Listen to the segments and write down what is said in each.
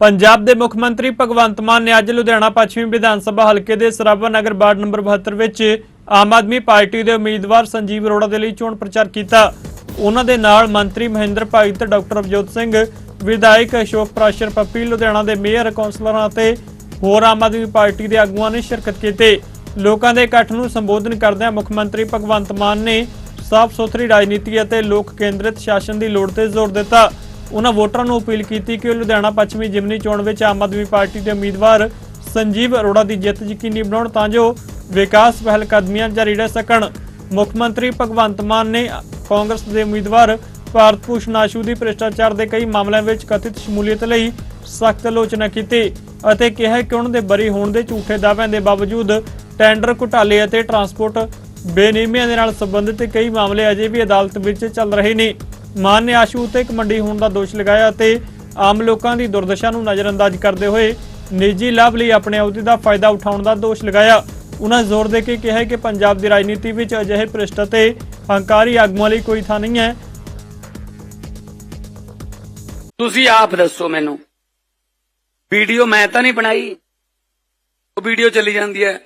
ਪੰਜਾਬ ਦੇ ਮੁੱਖ ਮੰਤਰੀ ਭਗਵੰਤ ਮਾਨ ਨੇ ਅੱਜ ਲੁਧਿਆਣਾ ਪੱਛਮੀ ਵਿਧਾਨ ਸਭਾ ਹਲਕੇ ਦੇ ਸਰਾਭਾ ਨਗਰ ਵਾਰਡ ਨੰਬਰ 72 ਵਿੱਚ ਆਮ ਆਦਮੀ ਪਾਰਟੀ ਦੇ ਉਮੀਦਵਾਰ ਸੰਜੀਵ ਅਰੋੜਾ ਦੇ ਲਈ ਚੋਣ ਪ੍ਰਚਾਰ ਕੀਤਾ। ਉਹਨਾਂ ਦੇ ਨਾਲ ਮੰਤਰੀ ਮਹਿੰਦਰ ਭਾਈ ਤੇ ਡਾਕਟਰ ਅਵਜੋਤ ਸਿੰਘ, ਵਿਧਾਇਕ ਅਸ਼ੋਕ ਪ੍ਰਾਸ਼ਰ ਪੱਪੀ, ਲੁਧਿਆਣਾ ਦੇ ਮੇਅਰ, ਕੌਂਸਲਰਾਂ ਅਤੇ ਹੋਰ ਆਮ ਆਦਮੀ ਪਾਰਟੀ ਦੇ ਆਗੂਆਂ ਨੇ ਸ਼ਿਰਕਤ ਕੀਤੀ। ਲੋਕਾਂ ਦੇ ਇਕੱਠ ਨੂੰ ਸੰਬੋਧਨ ਕਰਦਿਆਂ ਮੁੱਖ ਮੰਤਰੀ ਭਗਵੰਤ ਮਾਨ ਨੇ ਸਾਫ਼ ਸੁਥਰੀ ਰਾਜਨੀਤੀ ਅਤੇ ਲੋਕ ਕੇਂਦਰਿਤ ਸ਼ਾਸਨ ਦੀ ਲੋੜ ਤੇ ਜ਼ੋਰ ਦਿੱਤਾ। ਉਹਨਾਂ ਵੋਟਰਾਂ ਨੂੰ ਅਪੀਲ ਕੀਤੀ ਕਿ ਉਹ ਲੁਧਿਆਣਾ ਪੱਛਮੀ ਜਿਮਨੀ ਚੋਣ ਵਿੱਚ ਆਮ ਆਦਮੀ ਪਾਰਟੀ ਦੇ ਉਮੀਦਵਾਰ ਸੰਜੀਵ ਅਰੋੜਾ ਦੀ ਜਿੱਤ ਯਕੀਨੀ ਬਣਾਉਣ ਤਾਂ ਜੋ ਵਿਕਾਸ ਪਹਿਲ ਕਦਮੀਆਂ ਜਾਰੀ ਰਹਿ ਸਕਣ। ਮੁੱਖ ਮੰਤਰੀ ਭਗਵੰਤ ਮਾਨ ਨੇ ਕਾਂਗਰਸ ਦੇ ਉਮੀਦਵਾਰ ਭਾਰਤ ਭੂਸ਼ਣ ਆਸ਼ੂ ਦੀ ਭ੍ਰਿਸ਼ਟਾਚਾਰ ਦੇ ਕਈ ਮਾਮਲਿਆਂ ਵਿੱਚ ਕਥਿਤ ਸ਼ਮੂਲੀਅਤ ਲਈ ਸਖਤ ਆਲੋਚਨਾ ਕੀਤੀ ਅਤੇ ਕਿਹਾ ਕਿ ਉਹਨਾਂ ਦੇ ਬਰੀ ਹੋਣ ਦੇ ਝੂਠੇ ਦਾਅਵਿਆਂ ਦੇ ਬਾਵਜੂਦ ਟੈਂਡਰ ਘੁਟਾਲੇ ਅਤੇ ਟਰਾਂਸਪੋਰਟ ਬੇਨਿਯਮੀਆਂ ਦੇ ਨਾਲ ਸੰਬੰਧਿਤ ਕਈ ਮਾਮਲੇ ਅਜੇ ਵੀ ਅਦਾਲਤ ਵਿੱਚ ਚੱਲ ਰਹੇ ਨੇ। ਮਾਨ ਨੇ ਆਸ਼ੂ ਉਤੇ ਕਮੰਡੀ ਹੋਣ ਦਾ ਦੋਸ਼ ਲਗਾਇਆ ਅਤੇ ਆਮ ਲੋਕਾਂ ਦੀ ਦੁਰਦਸ਼ਾ ਨੂੰ ਨਜ਼ਰਅੰਦਾਜ਼ ਕਰਦੇ ਹੋਏ ਨਿੱਜੀ ਲਾਭ ਲਈ ਆਪਣੇ ਅਹੁਦੇ ਦਾ ਫਾਇਦਾ ਉਠਾਉਣ ਦਾ ਦੋਸ਼ ਲਗਾਇਆ। ਉਹਨਾਂ ਜ਼ੋਰ ਦੇ ਕੇ ਕਿਹਾ ਕਿ ਪੰਜਾਬ ਦੀ ਰਾਜਨੀਤੀ ਵਿੱਚ ਅਜਿਹੇ ਭ੍ਰਿਸ਼ਟ ਅਤੇ ਹੰਕਾਰੀ ਆਗੂਆਂ ਲਈ ਕੋਈ ਥਾਂ ਨਹੀਂ ਹੈ। ਤੁਸੀਂ ਆਪ ਦੱਸੋ ਮੈਨੂੰ। ਵੀਡੀਓ ਮੈਂ ਤਾਂ ਨਹੀਂ ਬਣਾਈ। ਉਹ ਵੀਡੀਓ ਚੱਲੀ ਜਾਂਦੀ ਹੈ।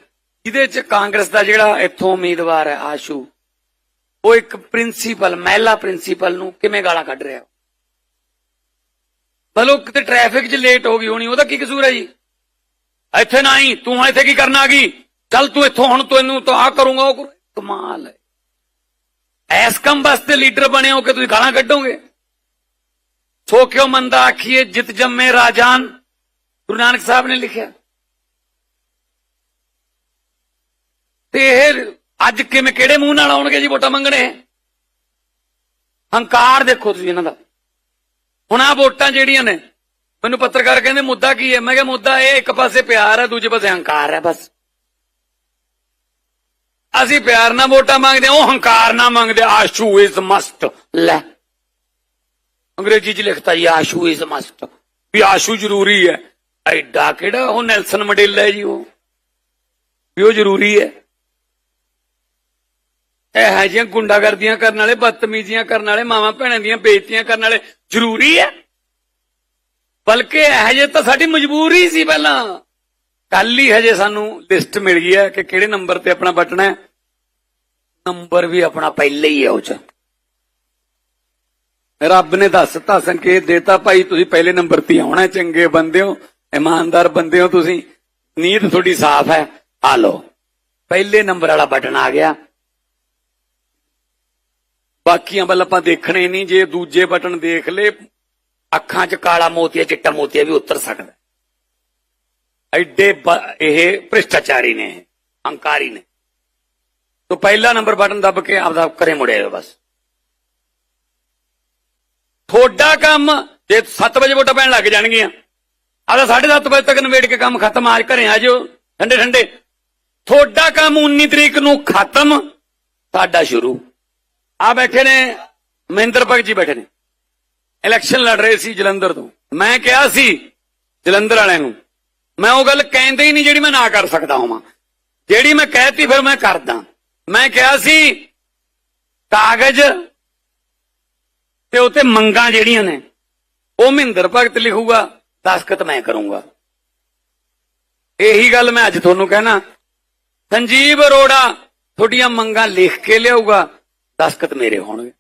ਇਹਦੇ ਚ ਕਾਂਗਰਸ ਦਾ ਜਿਹੜਾ ਇੱਥੋਂ ਉਮੀਦਵਾਰ ਹੈ ਆਸ਼ੂ। ਉਹ ਇੱਕ ਪ੍ਰਿੰਸੀਪਲ, ਮਹਿਲਾ ਪ੍ਰਿੰਸੀਪਲ ਨੂੰ ਕਿਵੇਂ ਗਾਲਾਂ ਕੱਢ ਰਿਹਾ ਬਲੋ ਕਿਤੇ ਟ੍ਰੈਫਿਕ 'ਚ ਲੇਟ ਹੋ ਗਈ ਹੋਣੀ, ਉਹਦਾ ਕੀ ਕਸੂਰ ਹੈ ਜੀ? ਇੱਥੇ ਨਾ ਤੂੰ ਇੱਥੇ ਕੀ ਕਰਨ ਆ ਗਈ? ਚੱਲ ਤੂੰ ਇੱਥੋਂ, ਹੁਣ ਤੈਨੂੰ ਤਾਂ ਆ ਕਰੂੰਗਾ, ਉਹ ਕਮਾਲ ਹੈ। ਐਸ ਕੰਮ ਵਾਸਤੇ ਲੀਡਰ ਬਣੇ ਹੋ ਕਿ ਤੁਸੀਂ ਗਾਲਾਂ ਕੱਢੋਗੇ? ਸੋ ਕਿਉ ਮੰਦਾ ਆਖੀਏ, ਜਿਤ ਜੰਮੇ ਰਾਜਾਨ, ਗੁਰੂ ਨਾਨਕ ਸਾਹਿਬ ਨੇ ਲਿਖਿਆ। ਤੇ ਇਹ ਅੱਜ ਕਿਵੇਂ ਕਿਹੜੇ ਮੂੰਹ ਨਾਲ ਆਉਣਗੇ ਜੀ ਵੋਟਾਂ ਮੰਗਣੇ? ਹੰਕਾਰ ਦੇਖੋ ਤੁਸੀਂ ਇਹਨਾਂ ਦਾ। ਹੁਣ ਆ ਵੋਟਾਂ ਜਿਹੜੀਆਂ ਨੇ ਮੈਨੂੰ ਪੱਤਰਕਾਰ ਕਹਿੰਦੇ ਮੁੱਦਾ ਕੀ ਹੈ? ਮੈਂ ਕਿਹਾ ਮੁੱਦਾ ਇਹ ਇੱਕ ਪਾਸੇ ਪਿਆਰ ਹੈ ਦੂਜੇ ਪਾਸੇ ਹੰਕਾਰ ਹੈ ਬਸ। ਅਸੀਂ ਪਿਆਰ ਨਾਲ ਵੋਟਾਂ ਮੰਗਦੇ ਹਾਂ, ਉਹ ਹੰਕਾਰ ਨਾਲ ਮੰਗਦੇ ਆਸ਼ੂ ਇਜ਼ ਮਸਟ ਲੈ। ਅੰਗਰੇਜ਼ੀ ਚ ਲਿਖਤਾ ਜੀ ਆਸ਼ੂ ਇਜ਼ ਮਸਟ ਵੀ ਆਸ਼ੂ ਜ਼ਰੂਰੀ ਹੈ। ਐਡਾ ਕਿਹੜਾ ਉਹ ਨੈਲਸਨ ਮੰਡੇਲਾ ਹੈ ਜੀ ਉਹ? ਵੀ ਉਹ ਜ਼ਰੂਰੀ ਹੈ। ਇਹੋ ਜਿਹੀਆਂ ਗੁੰਡਾਗਰਦੀਆਂ ਕਰਨ ਵਾਲੇ, ਬਦਤਮੀਜ਼ੀਆਂ ਕਰਨ ਵਾਲੇ, ਮਾਵਾਂ ਭੈਣਾਂ ਦੀਆਂ ਬੇਇੱਜ਼ਤੀਆਂ ਕਰਨ ਵਾਲੇ ਜ਼ਰੂਰੀ ਹੈ ਬਲਕਿ ਇਹੋ ਜਿਹੇ ਤਾਂ ਸਾਡੀ ਮਜਬੂਰੀ ਸੀ ਪਹਿਲਾਂ। ਕੱਲ ਹੀ ਹਜੇ ਸਾਨੂੰ ਲਿਸਟ ਮਿਲ ਗਈ ਹੈ ਕਿ ਕਿਹੜੇ ਨੰਬਰ ਤੇ ਆਪਣਾ ਬਟਨਾ ਹੈ। ਨੰਬਰ ਵੀ ਆਪਣਾ ਪਹਿਲੇ ਹੀ ਹੈ ਉਹ ਚ। ਰੱਬ ਨੇ ਦੱਸਤਾ ਸੰਕੇਤ ਦੇਤਾ, ਭਾਈ ਤੁਸੀਂ ਪਹਿਲੇ ਨੰਬਰ ਤੇ ਆਉਣਾ ਚੰਗੇ ਬੰਦੇ ਹੋ, ਇਮਾਨਦਾਰ ਬੰਦੇ ਹੋ ਤੁਸੀਂ। ਨੀਤ ਤੁਹਾਡੀ ਸਾਫ਼ ਹੈ। ਆ ਲਓ, ਪਹਿਲੇ ਨੰਬਰ ਵਾਲਾ ਬਟਨ ਆ ਗਿਆ। ਬਾਕੀਆਂ ਵੱਲ ਆਪਾਂ ਦੇਖਣੇ ਨਹੀਂ, ਜੇ ਦੂਜੇ ਬਟਨ ਦੇਖ ਲੇ, ਅੱਖਾਂ 'ਚ ਕਾਲਾ ਮੋਤੀਆ, ਚਿੱਟਾ ਮੋਤੀਆ ਵੀ ਉਤਰ ਸਕਦਾ। ਐਡੇ ਇਹ ਭ੍ਰਿਸ਼ਟਾਚਾਰੀ ਨੇ, ਹੰਕਾਰੀ ਨੇ। ਤੋ ਪਹਿਲਾ ਨੰਬਰ ਬਟਨ ਦੱਬ ਕੇ ਆਪਦਾ ਘਰੇ ਮੁੜਿਆ ਬਸ। ਤੁਹਾਡਾ ਕੰਮ ਜੇ 7 ਵਜੇ ਵੋਟਾਂ ਪੈਣ ਲੱਗ ਜਾਣਗੀਆਂ ਆਦਾ 7:30 ਵਜੇ ਤੱਕ ਨਵੇੜ ਕੇ ਕੰਮ ਖਤਮ ਆਜ ਘਰੇ ਆ ਜਾਓ ਠੰਡੇ ਠੰਡੇ ਤੁਹਾਡਾ ਕੰਮ 19 ਤਰੀਕ ਨੂੰ ਖਤਮ ਸਾਡਾ ਸ਼ੁਰੂ। ਆ ਬੈਠੇ ਨੇ, ਮਹਿੰਦਰ ਭਗਤ ਜੀ ਬੈਠੇ ਨੇ। ਇਲੈਕਸ਼ਨ ਲੜ ਰਹੇ ਸੀ ਜਲੰਧਰ ਤੋਂ। ਮੈਂ ਕਿਹਾ ਸੀ ਜਲੰਧਰ ਵਾਲਿਆਂ ਨੂੰ, ਮੈਂ ਉਹ ਗੱਲ ਕਹਿੰਦੇ ਹੀ ਨਹੀਂ ਜਿਹੜੀ ਮੈਂ ਨਾ ਕਰ ਸਕਦਾ ਹਾਂ ਜਿਹੜੀ ਮੈਂ ਕਹਿਤੀ ਫਿਰ ਮੈਂ ਕਰਦਾ। ਮੈਂ ਕਿਹਾ ਸੀ, ਕਾਗਜ਼ ਤੇ ਉਤੇ ਮੰਗਾਂ ਜਿਹੜੀਆਂ ਨੇ, ਉਹ ਮਹਿੰਦਰ ਭਗਤ ਲਿਖੂਗਾ, ਦਸਖਤ ਮੈਂ ਕਰੂੰਗਾ। ਇਹੀ ਗੱਲ ਮੈਂ ਅੱਜ ਤੁਹਾਨੂੰ ਕਹਿਣਾ। ਸੰਜੀਵ ਅਰੋੜਾ ਤੁਹਾਡੀਆਂ ਮੰਗਾਂ ਲਿਖ ਕੇ ਲਿਆਊਗਾ। ਦਸਖਤ ਮੇਰੇ ਹੋਣਗੇ।